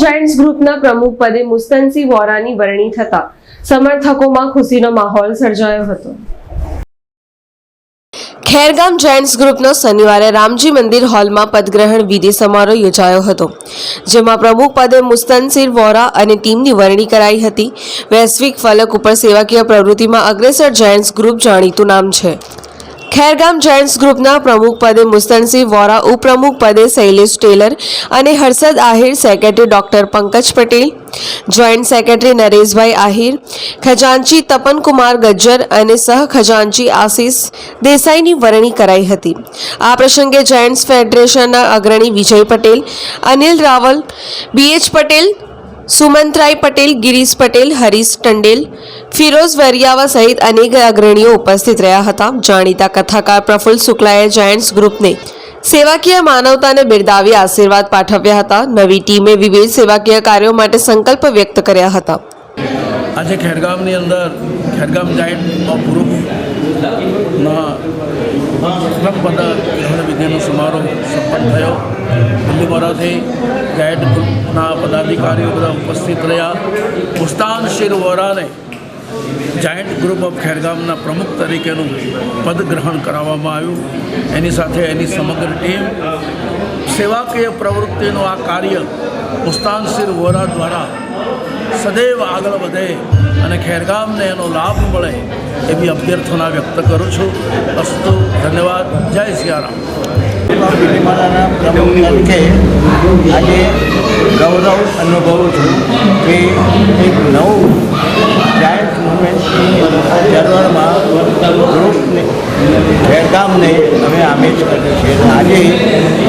Giants ગ્રુપના પ્રમુખ પદે મુસ્તનસી વોરાની વરણી થતા સમર્થકોમાં ખુશીનો માહોલ સર્જાયો હતો. ખેરગામ જાયન્ટ્સ ગ્રુપનો શનિવારે રામજી મંદિર હોલમાં પદગ્રહણ વિધિ સમારોહ યોજાયો હતો, જેમાં પ્રમુખ પદે મુસ્તનસીર વોરા અને ટીમની વરણી કરાઈ હતી. વૈશ્વિક ફલક ઉપર સેવાકીય પ્રવૃત્તિમાં અગ્રેસર જાયન્ટ્સ ગ્રુપ જાણીતું નામ છે. ખેરગામ જાયન્ટ્સ ગ્રુપના પ્રમુખ પદે મુસ્તનસિંહ વોરા, ઉપપ્રમુખ પદે શૈલેષ ટેલર અને Harshad Ahir secretary doctor Pankaj Patel. Joint secretary Nareshbhai Ahir, ખજાનચી Tapankumar Gajjar અને સહ ખજાનચી આશીષ દેસાઈની વરણી કરાઈ હતી. આ પ્રસંગે જાયન્ટ્સ ફેડરેશનના અગ્રણી વિજય પટેલ, અનિલ રાવલ બીએચ પટેલ, સુમંતરાય પટેલ, ગિરીશ પટેલ, હરીશ ટંડેલ ફિરોઝ વેરિયાવા સહિત અનેક અગ્રણીઓ ઉપસ્થિત રહ્યા હતા. જાણીતા કથાકાર પ્રફુલ શુક્લાએ જાયન્ટ્સ ગ્રુપને સેવાકીય માનવતાને બિરદાવી આશીર્વાદ પાઠવ્યા હતા. નવી ટીમે વિવિધ સેવાકીય કાર્યો માટે સંકલ્પ વ્યક્ત કર્યા હતા. આજે ખેડગામની અંદર ખેડગામ જાઇન્ટ ઓફ સમારોહ સંપન્ન થયો. દિલ્હીમાંથી જાયન્ટ ગ્રુપના પદાધિકારીઓ બધા ઉપસ્થિત રહ્યા. મુસ્તાન વોરાને જાયન્ટ ગ્રુપ ઓફ ખેરગામના પ્રમુખ તરીકેનું પદ ગ્રહણ કરાવવામાં આવ્યું. એની સાથે એની સમગ્ર ટીમ સેવાકીય પ્રવૃત્તિનું આ કાર્ય મુસ્તાન વોરા દ્વારા સદૈવ આગળ વધે અને ખેરગામને એનો લાભ મળે એવી અભ્યર્થના વ્યક્ત કરું છું. અસ્તુ, ધન્યવાદ. જય સિયારામ. પ્રમુખ તરીકે આજે ગૌરવ અનુભવું છું કે એક નવું મુવમેન્ટની ચળવળમાં ગ્રુપને ખેરગામને અમે આમેજ કર્યું છે આજે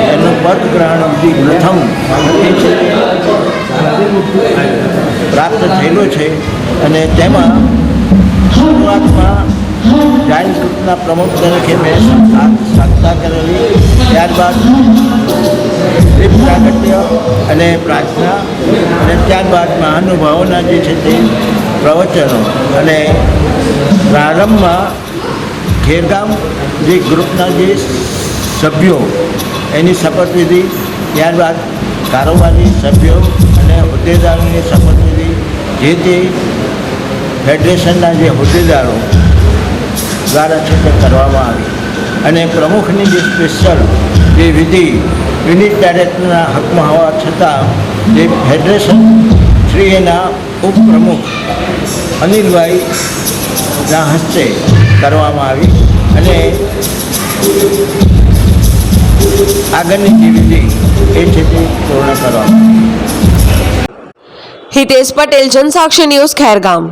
એનું પદ ગ્રહણ વિધિ પ્રથમ પ્રાપ્ત થયેલો છે અને તેમાં શરૂઆતમાં જાહેર ગ્રુપના પ્રમુખ તરીકે મેં સત્તા કરેલી ત્યારબાદ પ્રાગટ્ય અને પ્રાર્થના અને ત્યારબાદ મહાનુભાવોના જે છે તે પ્રવચનો. અને પ્રારંભમાં ખેરગામ જે ગ્રુપના જે સભ્યો, એની શપથવિધિ ત્યારબાદ કારોબારી સભ્યો અને હોદ્દેદારોની શપથવિધિ જે તે ફેડરેશનના જે હોદ્દેદારો દ્વારા છે તે કરવામાં આવી. અને પ્રમુખની જે સ્પેશિયલ જે વિધિ, યુનિટ ડાયરેક્ટરના હકમાં હોવા છતાં, જે ફેડરેશન શ્રી એના ઉપપ્રમુખ અનિલભાઈના હસ્તે કરવામાં આવી અને આગળની જે એ છે પૂર્ણ કરવામાં હિતેશ પટેલ, જનસાક્ષી ન્યૂઝ, ખેરગામ.